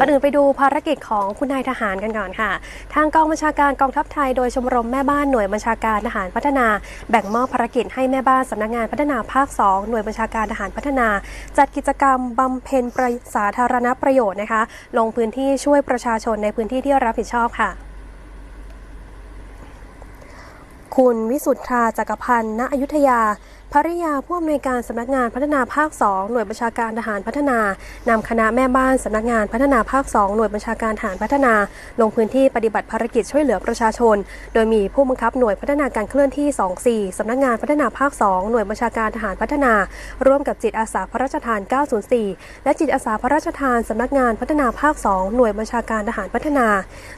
ก่อนอื่นไปดูภารกิจของคุณนายทหารกันก่อนค่ะ ทางกองบัญชาการกองทัพไทยโดยชมรมแม่บ้านหน่วยบัญชาการทหารพัฒนา แบ่งมอบภารกิจให้แม่บ้านสำนักงานพัฒนาภาค 2 หน่วยบัญชาการทหารพัฒนา จัดกิจกรรมบำเพ็ญประสาธารณประโยชน์นะคะ ลงพื้นที่ช่วยประชาชนในพื้นที่ที่รับผิดชอบค่ะคุณวิสุทธาจักรพันธ์ณอยุธยา ภริยาผู้อำนวยการสำนักงานพัฒนาภาค 2 หน่วยบัญชาการทหารพัฒนานำคณะแม่บ้านสำนักงานพัฒนาภาค 2 หน่วยบัญชาการทหารพัฒนา ลงพื้นที่ปฏิบัติภารกิจช่วยเหลือประชาชน โดยมีผู้บังคับหน่วยพัฒนาการเคลื่อนที่ 24 สำนักงานพัฒนาภาค 2 หน่วยบัญชาการทหารพัฒนา ร่วมกับจิตอาสาพระราชทาน 904 และจิตอาสาพระราชทานสำนักงานพัฒนาภาค 2 หน่วยบัญชาการทหารพัฒนา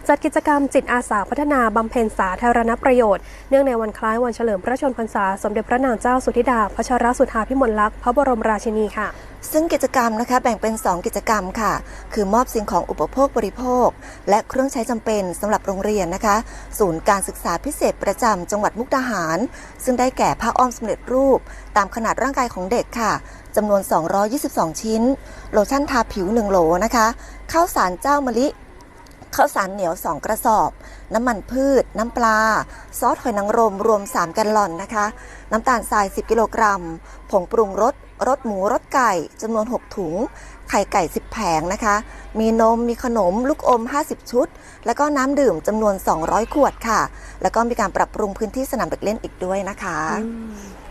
จัดกิจกรรมจิตอาสาพัฒนาบำเพ็ญสาธารณประโยชน์ เนื่องในวันคล้ายวันเฉลิมพระชนมพรรษาสมเด็จพระนางเจ้าสุธิดาพระชรสุธาพิมลลักษณ์พระบรมราชินีค่ะ ซึ่งกิจกรรมนะคะแบ่งเป็น 2 กิจกรรมค่ะ คือมอบสิ่งของอุปโภคบริโภค และเครื่องใช้จำเป็นสำหรับโรงเรียนนะคะ ศูนย์การศึกษาพิเศษประจำจังหวัดมุกดาหาร ซึ่งได้แก่ผ้าอ้อมสำเร็จรูป ตามขนาดร่างกายของเด็กค่ะจำนวน 222 ชิ้น โลชั่นทาผิว 1 โหลนะคะ ข้าวสารเจ้ามะลิ ข้าวสารเหนียว 2 กระสอบ น้ำมันพืช น้ำปลา ซอสหอยนางรมรวม 3 แกลลอนนะคะ น้ำตาลทราย 10 กิโลกรัม ผงปรุงรส รสหมู รสไก่จำนวน 6 ถุง ไข่ไก่ 10 แผงนะคะ มีนม มีขนม ลูกอม 50 ชุด แล้วก็น้ำดื่มจำนวน 200 ขวดค่ะ แล้วก็มีการปรับปรุงพื้นที่สนามเด็กเล่นอีกด้วยนะคะค่ะ